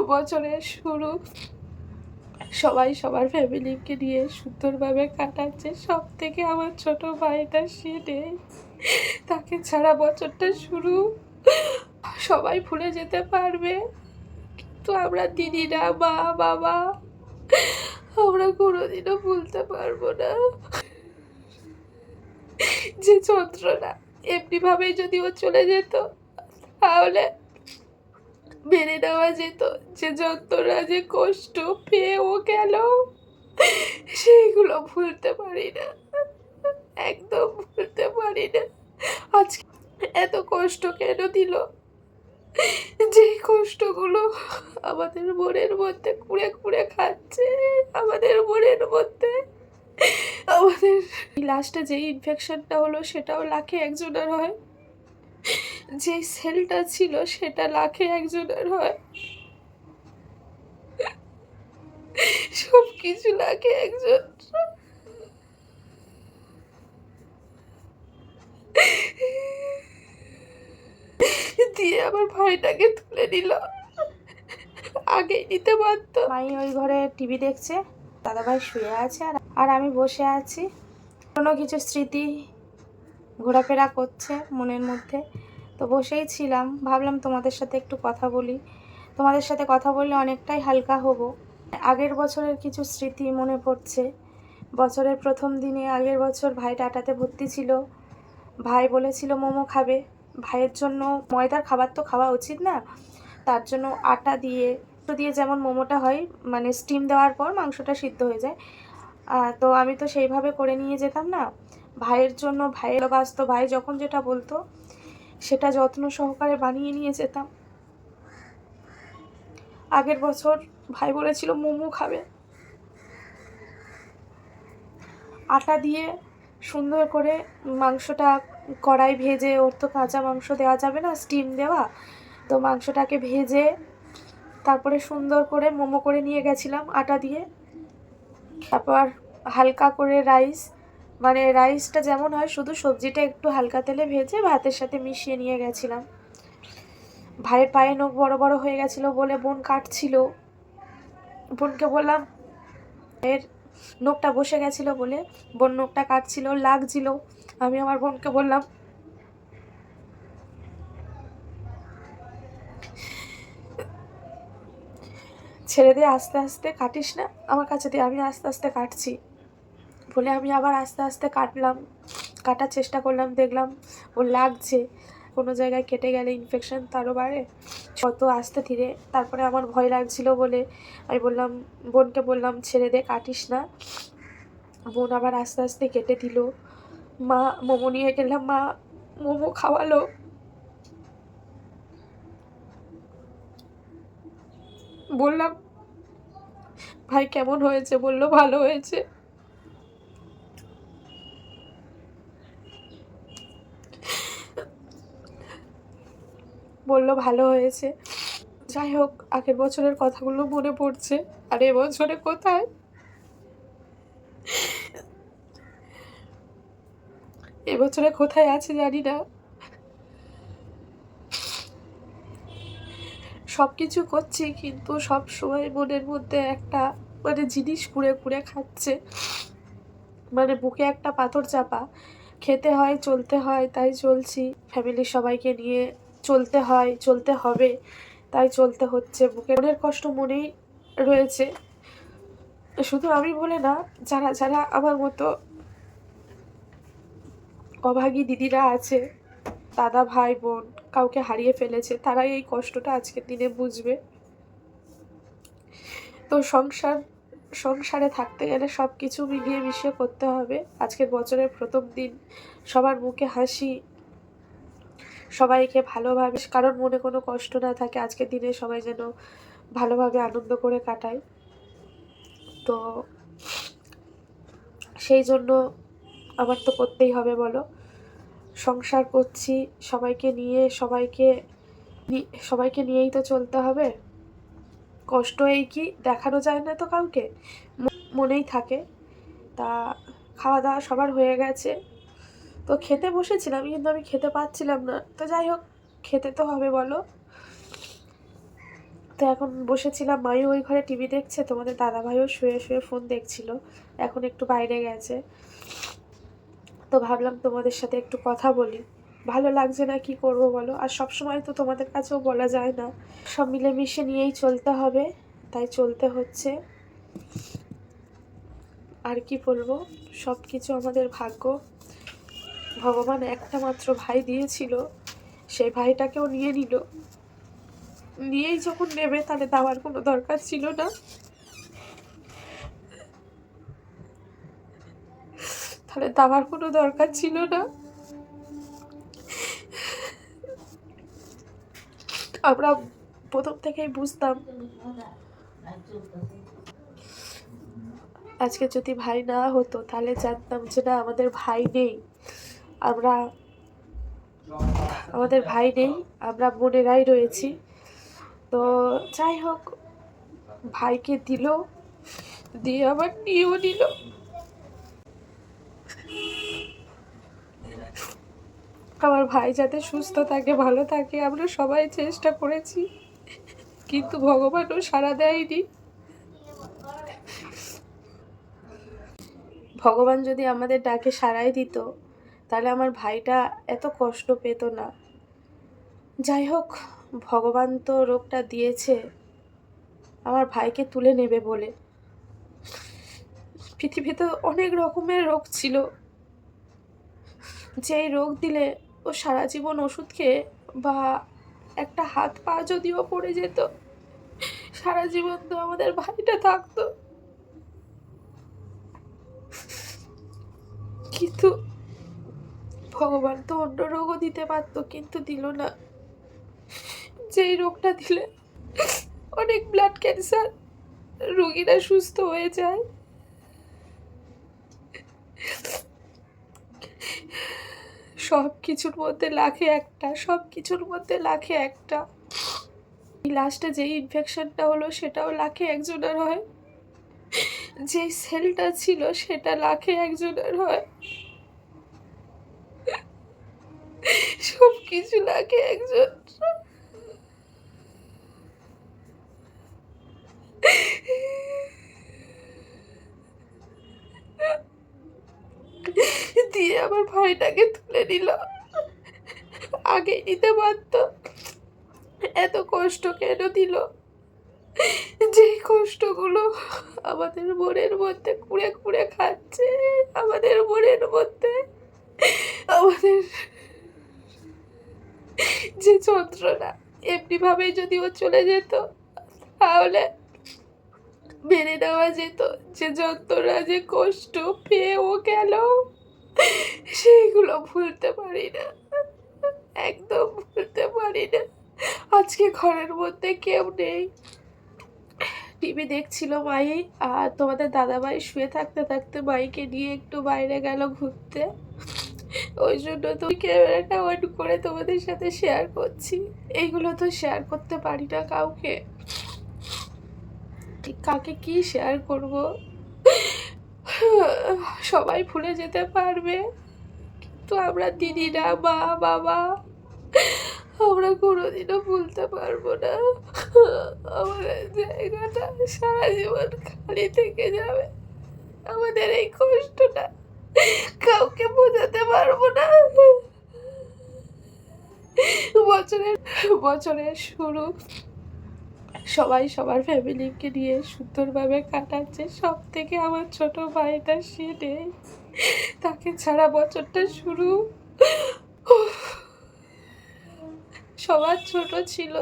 বছরের শুরু। সবাই সবার ফ্যামিলিকে নিয়ে সুন্দরভাবে কাটাচ্ছে। সব থেকে আমার ছোট ভাইটা সে নেই। তাকে ছাড়া বছরটা শুরু। সবাই ভুলে যেতে পারবে। কিন্তু আমরা দিদিরা, মা, বাবা, আমরা কোনোদিনও ভুলতে পারব না। যে যন্ত্রণা, এমনিভাবেই যদি ও চলে যেত, তাহলে মেনে নেওয়া যেত যে যন্ত্রণা, যে কষ্ট পেয়েও গেল। সেইগুলো ভুলতে পারি না। একদম ভুলতে পারি না। আজকে এত কষ্ট কেন দিল? যে কষ্টগুলো আমাদের মনের মধ্যে কুড়ে কুড়ে খাচ্ছে, আমাদের মনের মধ্যে। আমাদের লাস্টে যে ইনফেকশনটা হলো, সেটাও লাখে একজনের হয়। যে সেলটা ছিল সেটা লাখে একজনের হয়। সব কিছু লাখে একজন। দিয়ে আমার ভাইটাকে তুলে নিল। আগেই নিতে পারতো মাই ওই ঘরে টিভি দেখছে, দাদাভাই শুয়ে আছে আর আমি বসে আছি। কোনো কিছু স্মৃতি ঘোরাফেরা করছে মনের মধ্যে। তো বসেই ছিলাম। ভাবলাম তোমাদের সাথে একটু কথা বলি। তোমাদের সাথে কথা বললে অনেকটাই হালকা হব। আগের বছরের কিছু স্মৃতি মনে পড়ছে। বছরের প্রথম দিনে আগের বছর ভাই টাটাতে ভর্তি ছিল। ভাই বলেছিল, মোমো খাবে। ভাইয়ের জন্য ময়দার খাবার তো খাওয়া উচিত না। তার জন্য আটা দিয়ে তো দিয়ে যেমন মোমোটা হয় মানে স্টিম দেওয়ার পর মাংসটা সিদ্ধ হয়ে যায়। তো আমি তো সেইভাবে করে নিয়ে যেতাম না। ভাইয়ের জন্য, ভাইয়ের বাস্ত ভাই যখন যেটা বলতো, সেটা যত্ন সহকারে বানিয়ে নিয়ে যেতাম। আগের বছর ভাই বলেছিল, মোমো খাবে। আটা দিয়ে সুন্দর করে মাংসটা কড়াই ভেজে, ওর তো কাঁচা মাংস দেওয়া যাবে না স্টিম দেওয়া। তো মাংসটাকে ভেজে তারপরে সুন্দর করে মোমো করে নিয়ে গেছিলাম আটা দিয়ে। তারপর হালকা করে রাইস মানে রাইসটা যেমন হয়, শুধু সবজিটা একটু হালকা তেলে ভেজে ভাতের সাথে মিশিয়ে নিয়ে গেছিলাম। ভাইয়ের পায়ে নখ বড় বড় হয়ে গেছিল বলে বোন কাটছিল। বোনকে বললাম এর নখটা বসে গেছিল বলে বোন নখটা কাটছিল, লাগছিল। আমি আমার বোনকে বললাম, ছেড়ে দিয়ে আস্তে আস্তে কাটিস না। আমার কাছে দিয়ে আমি আস্তে আস্তে কাটছি। বলে আমি আবার আস্তে আস্তে কাটলাম। কাটার চেষ্টা করলাম, দেখলাম ও লাগছে। কোনো জায়গায় কেটে গেলে ইনফেকশন তারও বাড়ে। কত আস্তে ধীরে তারপরে আমার ভয় লাগছিল বলে আমি বললাম, বোনকে বললাম, ছেড়ে দে, কাটিস না। বোন আবার আস্তে আস্তে কেটে দিল। মা, মোমো নিয়ে গেলাম, মা, মোমো খাওয়ালো। বললাম, ভাই, কেমন হয়েছে? বলল, ভালো হয়েছে। বলল, ভালো হয়েছে। যাই হোক, আগের বছরের কথাগুলো মনে পড়ছে। আর এবছরে কোথায়? এবছরে কোথায় আছে জানি না। সব কিছু করছি কিন্তু সব সময় মনের মধ্যে একটা মানে জিনিস কুড়ে কুড়ে খাচ্ছে। মানে বুকে একটা পাথর চাপা। খেতে হয়, চলতে হয়, তাই চলছি। ফ্যামিলির সবাইকে নিয়ে চলতে হয়, চলতে হবে। তাই চলতে হচ্ছে। বুকের মনের কষ্ট মনেই রয়েছে। শুধু আমি বলে না, যারা যারা আমার মতো অভাগী দিদিরা আছে, দাদা, ভাই, বোন, কাউকে হারিয়ে ফেলেছে, তারাই এই কষ্টটা আজকের দিনে বুঝবে। তো সংসার, সংসারে থাকতে গেলে সব কিছু মিলিয়ে মিশিয়ে করতে হবে। আজকের বছরের প্রথম দিন, সবার মুখে হাসি সবাইকে ভালোভাবে, কারোর মনে কোনো কষ্ট না থাকে, আজকের দিনে সবাই যেন ভালোভাবে আনন্দ করে কাটায়। তো সেই জন্য আমার তো করতেই হবে বলো। সংসার করছি, সবাইকে নিয়ে, সবাইকে সবাইকে নিয়েই তো চলতে হবে। কষ্ট এই কি, দেখানো যায় না তো কাউকে। মনেই থাকে। তা খাওয়া দাওয়া সবার হয়ে গেছে। তো খেতে বসেছিলাম, কিন্তু আমি খেতে পাচ্ছিলাম না। তো যাই হোক, খেতে তো হবে, বলো। তো এখন বসেছিলাম মাইও ওই ঘরে টিভি দেখছে, তোমাদের দাদাভাইও শুয়ে শুয়ে ফোন দেখছিল, এখন একটু বাইরে গেছে। তো ভাবলাম তোমাদের সাথে একটু কথা বলি। ভালো লাগছে না, কি করব বলো? আর সব সময় তো তোমাদের কাছেও বলা যায় না। সব মিলেমিশে নিয়েই চলতে হবে, তাই চলতে হচ্ছে। আর কি বলব? সব কিছু আমাদের ভাগ্য। ভগবান একটা মাত্র ভাই দিয়েছিল, সেই ভাইটাকেও নিয়ে নিল। নিয়েই যখন নেবে তাহলে দেওয়ার কোনো দরকার ছিল না। তাহলে দেওয়ার কোনো দরকার ছিল না। আমরা প্রথম থেকেই বুঝতাম, আজকে যদি ভাই না হতো তাহলে জানতাম যে না, আমাদের ভাই নেই। আমরা, আমাদের ভাই নেই, আমরা বোনেরাই রয়েছি। তো যাই হোক, ভাইকে দিল, দিয়ে আবার নিয়েও নিল। আমার ভাই যাতে সুস্থ থাকে, ভালো থাকে, আমরা সবাই চেষ্টা করেছি, কিন্তু ভগবানও সাড়া দেয়নি। ভগবান যদি আমাদের ডাকে সাড়াই দিত তাহলে আমার ভাইটা এত কষ্ট পেত না। যাই হোক, ভগবান তো রোগটা দিয়েছে। আমার ভাইকে তুলে নেবে বলে। পৃথিবীতে অনেক রকমের রোগ ছিল। যেই রোগ দিলে ও সারা জীবন ওষুধ খেয়ে বা একটা হাত পা যদিও পড়ে যেত, সারা জীবন তো আমাদের ভাইটা থাকতো। কিন্তু ভগবান তো অন্য রোগও দিতে পারতো, কিন্তু দিল না। যেই রোগটা দিলে অনেক ব্লাড ক্যান্সার রুগীরা সুস্থ হয়ে যায়। সব কিছুর মধ্যে লাখে একটা সব কিছুর মধ্যে লাখে একটা। লাস্টে যেই ইনফেকশনটা হলো, সেটাও লাখে একজনের হয়। যে সেলটা ছিল, সেটা লাখে একজনের হয়। সব কিছু লাখে একজন। দিয়ে আমার ভাইটাকে তুলে নিল। আগে নিতে পারতো। এত কষ্ট কেন দিল? যে কষ্টগুলো আমাদের মনের মধ্যে কুড়ে কুড়ে খাচ্ছে, আমাদের মনের মধ্যে, আমাদের যে যন্ত্রণা। এমনিভাবেই যদি ও চলে যেত, তাহলে মেনে নেওয়া যেত যে যন্ত্রণা, যে কষ্ট পেয়ে ও গেল, সেইগুলো ভুলতে পারি না। একদম ভুলতে পারি না। আজকে ঘরের মধ্যে কেউ নেই। টিভি দেখছিল মাই, আর তোমাদের দাদাভাই শুয়ে থাকতে থাকতে মাইকে নিয়ে একটু বাইরে গেল ঘুরতে। ওই জন্য তো ক্যামেরাটা অন করে তোমাদের সাথে শেয়ার করছি। এইগুলো তো শেয়ার করতে পারি না কাউকে। কাকে কি শেয়ার করব? সবাই ভুলে যেতে পারবে। কিন্তু আমরা দিদিরা, মা, বাবা, আমরা কোনোদিনও ভুলতে পারব না। আমাদের জায়গাটা সারা জীবন খালি থেকে যাবে। আমাদের এই কষ্টটা। কাউকে বোঝাতে পারব না। বছরের বছরের শুরু। সবাই সবার ফ্যামিলিকে নিয়ে সুন্দরভাবে কাটাচ্ছে। সব থেকে আমার ছোট ভাইটা সে তাকে ছাড়া বছরটা শুরু। সবার ছোট ছিল,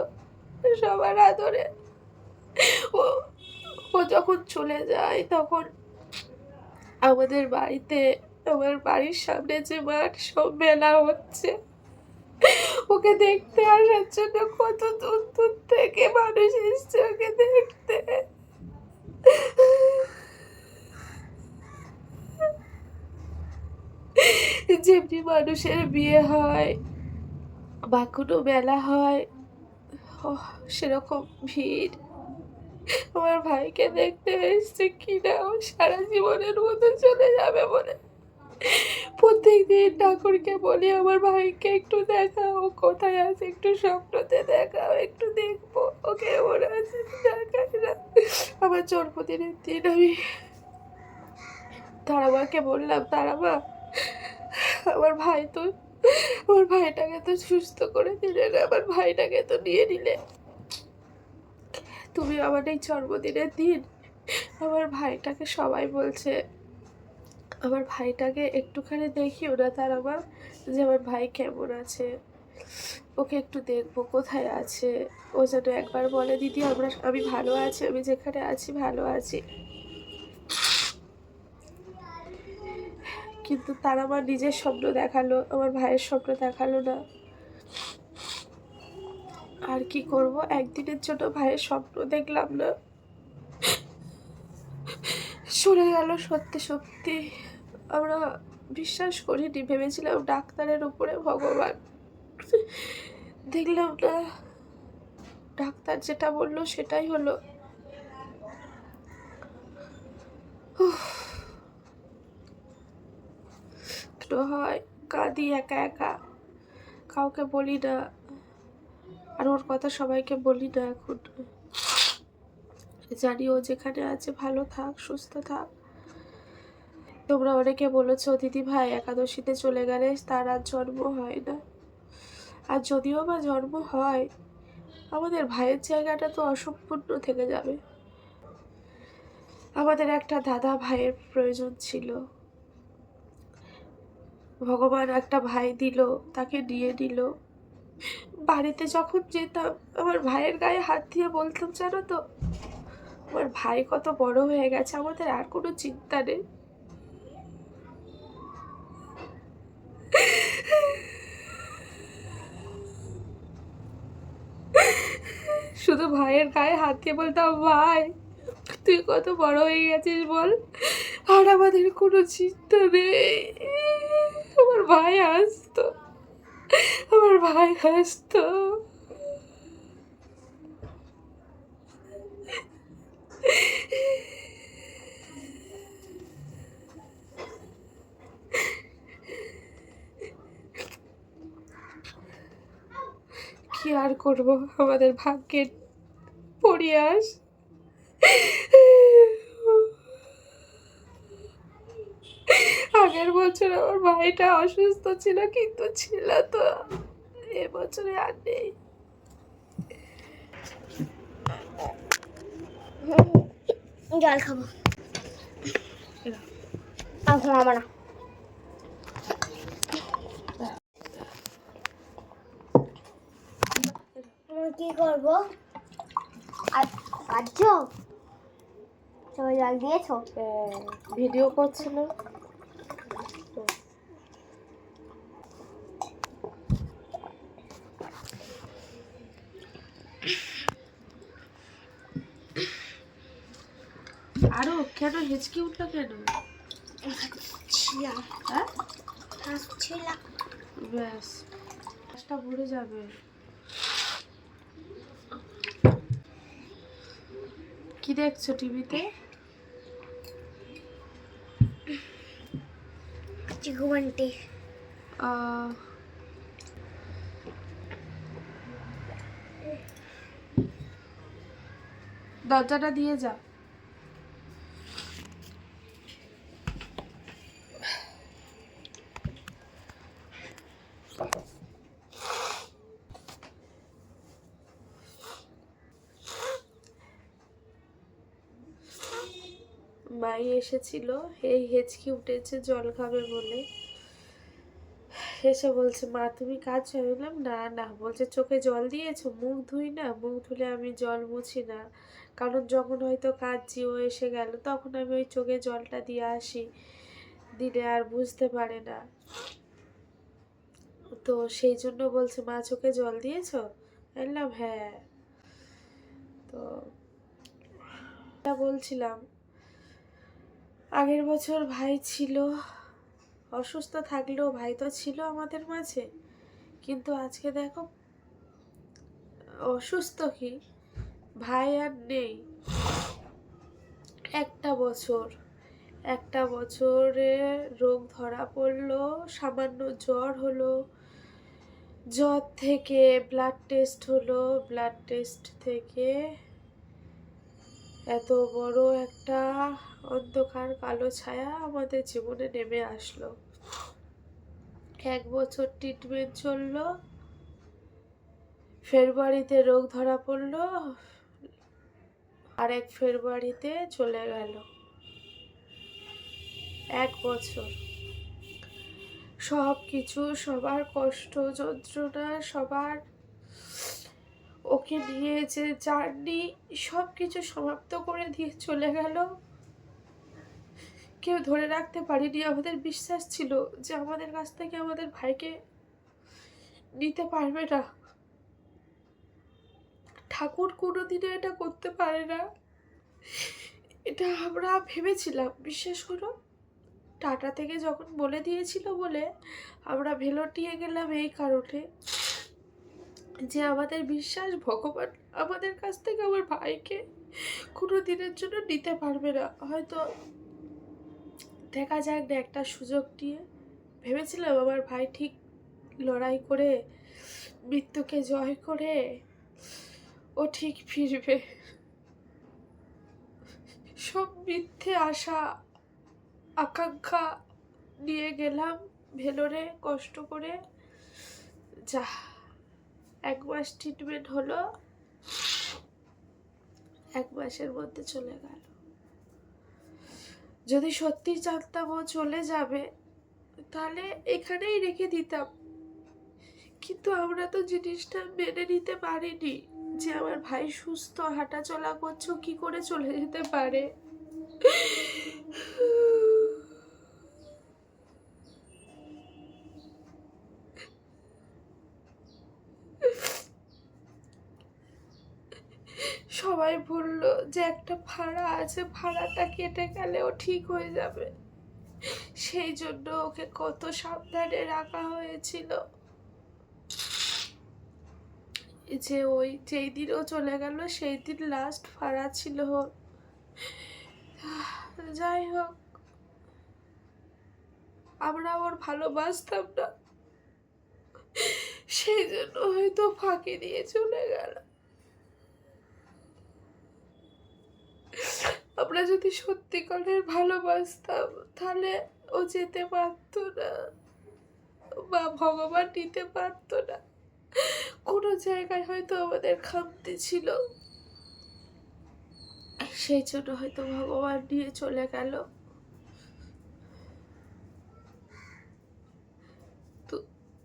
সবার আদরে। ও ও যখন চলে যায় তখন আমাদের বাড়িতে, আমার বাড়ির সামনে যে মাঠ, সব মেলা হচ্ছে। ওকে দেখতে আসার জন্য কত দূর দূর থেকে মানুষ এসছে ওকে দেখতে। যেমনি মানুষের বিয়ে হয়, বা কোনো মেলা হয় সেরকম ভিড়। আমার ভাইকে দেখতে এসছে কিনা ও সারা জীবনের মতো চলে যাবে বলে। প্রত্যেক দিন ঠাকুরকে বলি, আমার ভাইকে একটু দেখাও ও কোথায় আছে? একটু স্বপ্নতে দেখাও, একটু দেখব। ও কেমন আছে, দেখাই না। আমার জন্মদিনের দিন আমি তারামাকে বললাম, তারামা, আমার ভাই তো, আমার ভাইটাকে তো সুস্থ করে দিলে না আমার ভাইটাকে তো নিয়ে নিলে তুমি আমার এই জন্মদিনের দিন আমার ভাইটাকে সবাই বলছে। আমার ভাইটাকে একটুখানি দেখিও না তার আমার যে আমার ভাই কেমন আছে। ওকে একটু দেখব কোথায় আছে। ও যেন একবার বলে, দিদি, আমরা, আমি ভালো আছি, আমি যেখানে আছি ভালো আছি। কিন্তু তার আমার নিজের স্বপ্ন দেখাল, আমার ভাইয়ের স্বপ্ন দেখাল না। আর কি করব? একদিনের জন্য ভাইয়ের স্বপ্ন দেখলাম না। সরে গেল সত্যি সত্যি। আমরা বিশ্বাস করিনি, ভেবেছিলাম ডাক্তারের উপরে ভগবান। দেখলাম না, ডাক্তার যেটা বলল সেটাই হলো। হয়, কাঁদি একা একা। কাউকে বলি না। আর ওর কথা সবাইকে বলি না এখন জানি ও যেখানে আছে, ভালো থাক, সুস্থ থাক। তোমরা অনেকে বলেছ, দিদি ভাই, একাদশীতে চলে গেলে তার আর জন্ম হয় না। আর যদিও বা জন্ম হয়, আমাদের ভাইয়ের জায়গাটা তো অসম্পূর্ণ থেকে যাবে। আমাদের একটা দাদা ভাইয়ের প্রয়োজন ছিল। ভগবান একটা ভাই দিল, তাকে নিয়ে নিল বাড়িতে যখন যেতাম, আমার ভাইয়ের গায়ে হাত দিয়ে বলতাম, জানো তো, আমার ভাই কত বড় হয়ে গেছে, আমাদের আর কোনো চিন্তা নেই। শুধু ভাইয়ের গায়ে হাত দিয়ে বলতাম, ভাই, তুই কত বড় হয়ে গেছিস বল, আর আমাদের কোনো চিন্তা নেই। আমার ভাই আসতো ভাই আসতো কি আর করব? আমাদের ভাগ্যের পরিয়াস আগের বছর আমার ভাইটা অসুস্থ ছিল, কিন্তু ছিল তো। এবছরে আর নেই। জল খাব। আর ঘুমাবো না। কি করব? আর কাটছো সবাই জল দিয়েছ? ভিডিও করছিল কেন হেঁচকি উঠল কেন? হ্যাঁ? ব্যাস গ্যাসটা ভরে যাবে। কি দেখছ টিভিতে? চিকুমান্টি দরজাটা দিয়ে যা। মাই এসেছিল। এই হেঁচকি উঠেছে, জল খাবে বলে। এসে বলছে, মা, তুমি কাজ বললাম না না। বলছে, চোখে জল দিয়েছ? মুখ ধুই না? মুখ ধুলে আমি জল মুছি না। কারণ যখন হয়তো কাঁদছি, ও এসে গেল, তখন আমি ওই চোখে জলটা দিয়ে আসি। দিলে আর বুঝতে পারে না। তো সেই জন্য বলছে, মা, চোখে জল দিয়েছ? বললাম হ্যাঁ। তো বলছিলাম। আগের বছর ভাই ছিল, অসুস্থ থাকলেও ভাই তো ছিল আমাদের মাঝে। কিন্তু আজকে দেখো, অসুস্থ কি? ভাই আর নেই। একটা বছর, একটা বছরে রোগ ধরা পড়ল, সামান্য জ্বর হলো, জ্বর থেকে ব্লাড টেস্ট হলো ব্লাড টেস্ট থেকে এত বড় একটা অন্ধকার, কালো ছায়া আমাদের জীবনে নেমে আসলো। এক বছর ট্রিটমেন্ট চলল, ফেব্রুয়ারিতে রোগ ধরা পড়ল, আরেক ফেব্রুয়ারিতে চলে গেল। এক বছর। সব কিছু সবার কষ্ট, যন্ত্রণা, সবার ওকে নিয়ে যে জার্নি সব কিছু সমাপ্ত করে দিয়ে চলে গেল। কেউ ধরে রাখতে পারিনি। আমাদের বিশ্বাস ছিল যে আমাদের কাছ থেকে আমাদের ভাইকে নিতে পারবে না। ঠাকুর কোনো কোনোদিনও এটা করতে পারে না। এটা আমরা ভেবেছিলাম। বিশ্বাস করো, টাটা থেকে যখন বলে দিয়েছিল বলে আমরা ভেলোর নিয়ে গেলাম এই কারণে যে আমাদের বিশ্বাস ভগবান আমাদের কাছ থেকে আমার ভাইকে কোনো দিনের জন্য নিতে পারবে না। হয়তো দেখা যাক না একটা সুযোগ নিয়ে ভেবেছিলাম আমার ভাই ঠিক লড়াই করে মৃত্যুকে জয় করে ও ঠিক ফিরবে। সব মিথ্যে আশা, আকাঙ্ক্ষা নিয়ে গেলাম ভেলোরে কষ্ট করে। যা, এক মাস ট্রিটমেন্ট হলো, এক মাসের মধ্যে চলে গেল। যদি সত্যি জানতাম ও চলে যাবে, তাহলে এখানেই রেখে দিতাম। কিন্তু আমরা তো জিনিসটা মেনে নিতে পারিনি যে আমার ভাই সুস্থ, হাঁটাচলা করছ কি করে চলে যেতে পারে? সবাই বলল যে একটা ভাড়া আছে, ভাড়াটা কেটে গেলেও ঠিক হয়ে যাবে। সেই জন্য ওকে কত সাবধানে রাখা হয়েছিল। যে ওই যেই দিন ও চলে গেল, সেই দিন লাস্ট ভাড়া ছিল। যাই হোক, আমরা ওর ভালোবাসতাম না। সেই জন্য হয়তো ফাঁকি দিয়ে চলে গেল আমরা যদি সত্যিকারের ভালোবাসতাম, তাহলে ও যেতে পারতো না। বা ভগবান নিতে পারতো না। কোনো জায়গায় হয়তো আমাদের খামতি ছিল। সেই জন্য হয়তো ভগবান নিয়ে চলে গেল।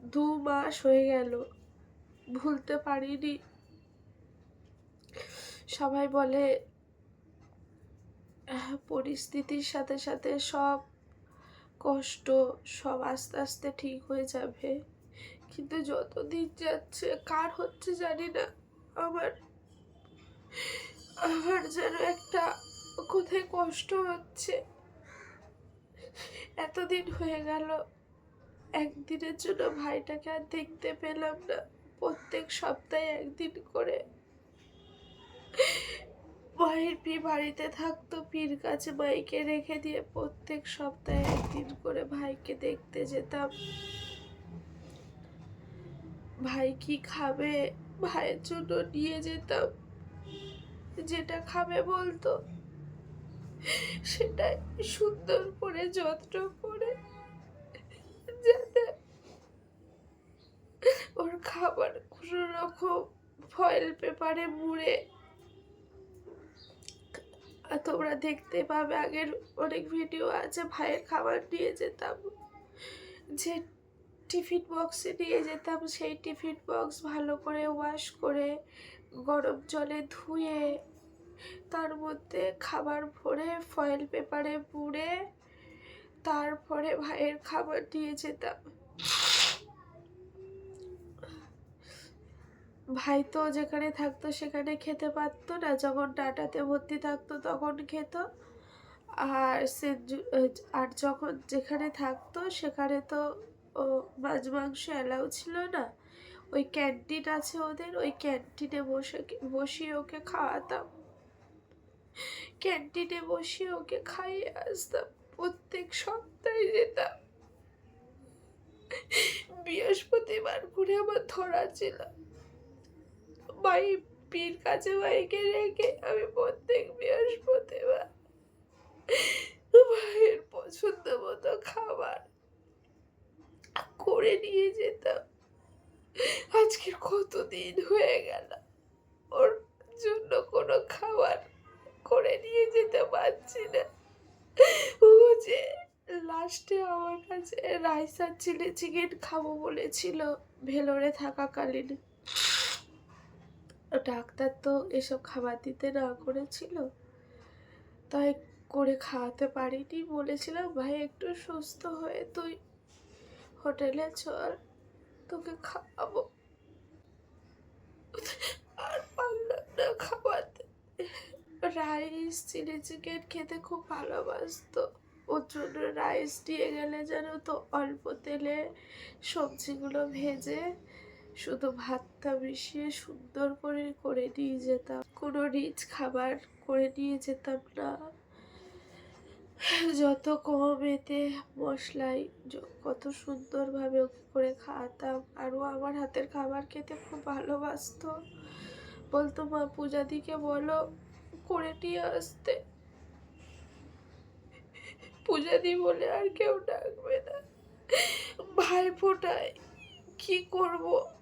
দু- মাস হয়ে গেল। ভুলতে পারিনি। সবাই বলে পরিস্থিতির সাথে সাথে সব কষ্ট সব আস্তে আস্তে ঠিক হয়ে যাবে। কিন্তু যত দিন যাচ্ছে, কার হচ্ছে জানি না। আমার আমার যেন একটা কোথায় কষ্ট হচ্ছে। এতদিন হয়ে গেল, একদিনের জন্য ভাইটাকে আর দেখতে পেলাম না। প্রত্যেক সপ্তাহে একদিন করে। মায়ের পি বাড়িতে থাকতো, পীর কাছে মাইকে রেখে দিয়ে প্রত্যেক সপ্তাহে একদিন করে ভাইকে দেখতে যেতাম। ভাই কি খাবে? ভাইয়ের জন্য নিয়ে যেতাম। যেটা খাবে বলতো? সেটাই সুন্দর করে, যত্ন করে, যাতে ওর খাবার কোনো রকম ফয়েল পেপারে মুড়ে আর তোমরা দেখতে পাবে, আগের অনেক ভিডিও আছে, ভাইয়ের খাবার নিয়ে যেতাম। যে টিফিন বক্সে নিয়ে যেতাম, সেই টিফিন বক্স ভালো করে ওয়াশ করে, গরম জলে ধুয়ে, তার মধ্যে খাবার ভরে ফয়েল পেপারে পুড়ে, তারপরে ভাইয়ের খাবার নিয়ে যেতাম। ভাই তো যেখানে থাকতো সেখানে খেতে পারতো না। যখন টাটাতে ভর্তি থাকতো তখন খেত। আর সে আর যখন যেখানে থাকতো সেখানে তো মাছ, মাংস অ্যালাউ ছিল না। ওই ক্যান্টিন আছে ওদের, ওই ক্যান্টিনে বসে বসিয়ে ওকে খাওয়াতাম। ক্যান্টিনে বসিয়ে ওকে খাইয়ে আসতাম। প্রত্যেক সপ্তাহে যেতাম। বৃহস্পতিবার করে আমার ধরা ছিল। মাই পীর কাছে মাইকে রেখে আমি প্রত্যেক বৃহস্পতিবার ভাইয়ের পছন্দ মতো খাবার করে নিয়ে যেতাম। আজকের কতদিন হয়ে গেল, ওর জন্য কোনো খাবার করে নিয়ে যেতে পারছি না। ও যে লাস্টে আমার কাছে রাইস আর চিলি চিকেন খাব বলেছিল, ভেলোরে থাকাকালীন। ডাক্তার তো এসব খাবার দিতে না করেছিল, তাই করে খাওয়াতে পারিনি। বলেছিলাম ভাই, একটু সুস্থ হয়ে তুই হোটেলে চল, তোকে খাওয়াবো। আর পারলাম না খাওয়াতে। রাইস, চিলি চিকেন খেতে খুব ভালোবাসতো। ওর জন্য রাইস দিয়ে গেলে যেন তো অল্প তেলে সবজিগুলো ভেজে শুধু ভাতটা মিশিয়ে সুন্দর করে করে নিয়ে যেতাম। কোনো রিচ খাবার করে নিয়ে যেতাম না। যত কম এতে মশলাই কত সুন্দরভাবে ওকে করে খাওয়াতাম। আরও আমার হাতের খাবার খেতে খুব ভালোবাসতো। বলতো, মা, পূজাদিকে বলো, করে নিয়ে আসতে। পূজাদি বলে, আর কেউ ডাকবে না। ভাই ফোটায়, কি করব?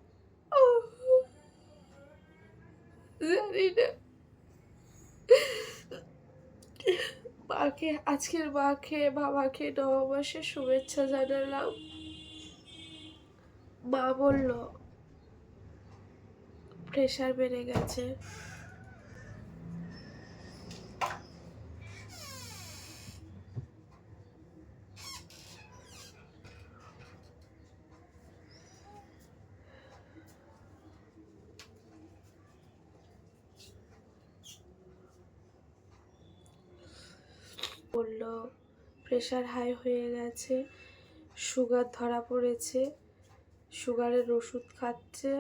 জানি না মাকে আজকের মাকে বাবাকে নবমাসে শুভেচ্ছা জানালাম। মা বলল প্রেশার বেড়ে গেছে। বলল প্রেশার হাই হয়ে গেছে, সুগার ধরা পড়েছে, সুগারের ওষুধ খাচ্ছে।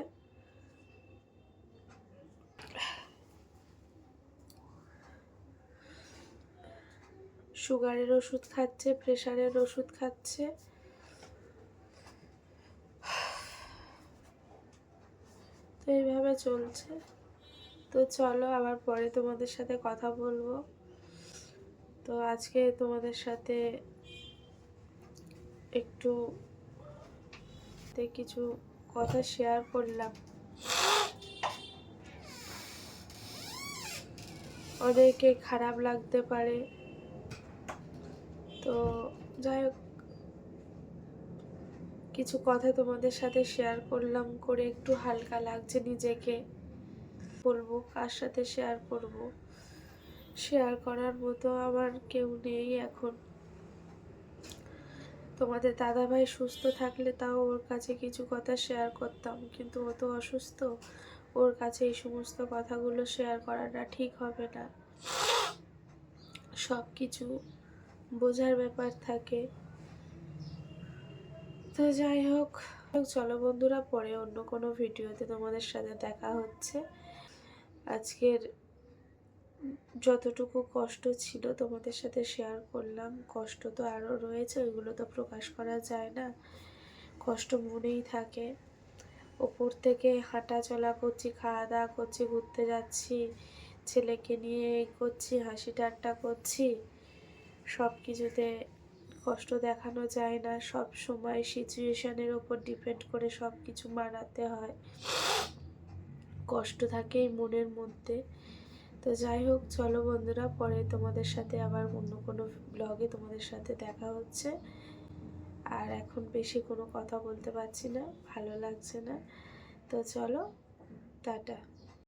সুগারের ওষুধ খাচ্ছে, প্রেশারের ওষুধ খাচ্ছে। তো এইভাবে চলছে। তো চলো আবার পরে তোমাদের সাথে কথা বলব। তো আজকে তোমাদের সাথে একটু কিছু কথা শেয়ার করলাম। অনেকে খারাপ লাগতে পারে। তো যাই হোক, কিছু কথা তোমাদের সাথে শেয়ার করলাম করে একটু হালকা লাগছে নিজেকে। বলব কার সাথে শেয়ার করব? শেয়ার করার মতো আমার কেউ নেই এখন। তোমাদের দাদা ভাই সুস্থ থাকলে তাও ওর কাছে কিছু কথা শেয়ার করতাম, কিন্তু ও তো অসুস্থ। ওর কাছে এই সমস্ত কথাগুলো শেয়ার করাটা ঠিক হবে না। সব কিছু বোঝার ব্যাপার থাকে। তো যাই হোক, চলো বন্ধুরা, পরে অন্য কোনো ভিডিওতে তোমাদের সাথে দেখা হচ্ছে। আজকের যতটুকু কষ্ট ছিল তোমাদের সাথে শেয়ার করলাম, কষ্ট তো আরও রয়েছে, ওইগুলো তো প্রকাশ করা যায় না। কষ্ট মনেই থাকে। ওপর থেকে হাঁটা চলা করছি খাওয়া দাওয়া করছি, ঘুরতে যাচ্ছি, ছেলেকে নিয়ে করছি হাসি ঠাট্টা করছি। সব কিছুতে কষ্ট দেখানো যায় না। সব সময় সিচুয়েশনের ওপর ডিপেন্ড করে সব কিছু মানাতে হয়। কষ্ট থাকে এই মনের মধ্যে। তো যাই হোক, চলো বন্ধুরা, পরে তোমাদের সাথে আবার অন্য কোনো ব্লগে তোমাদের সাথে দেখা হচ্ছে। আর এখন বেশি কোনো কথা বলতে পারছি না, ভালো লাগছে না। তো চলো, টাটা।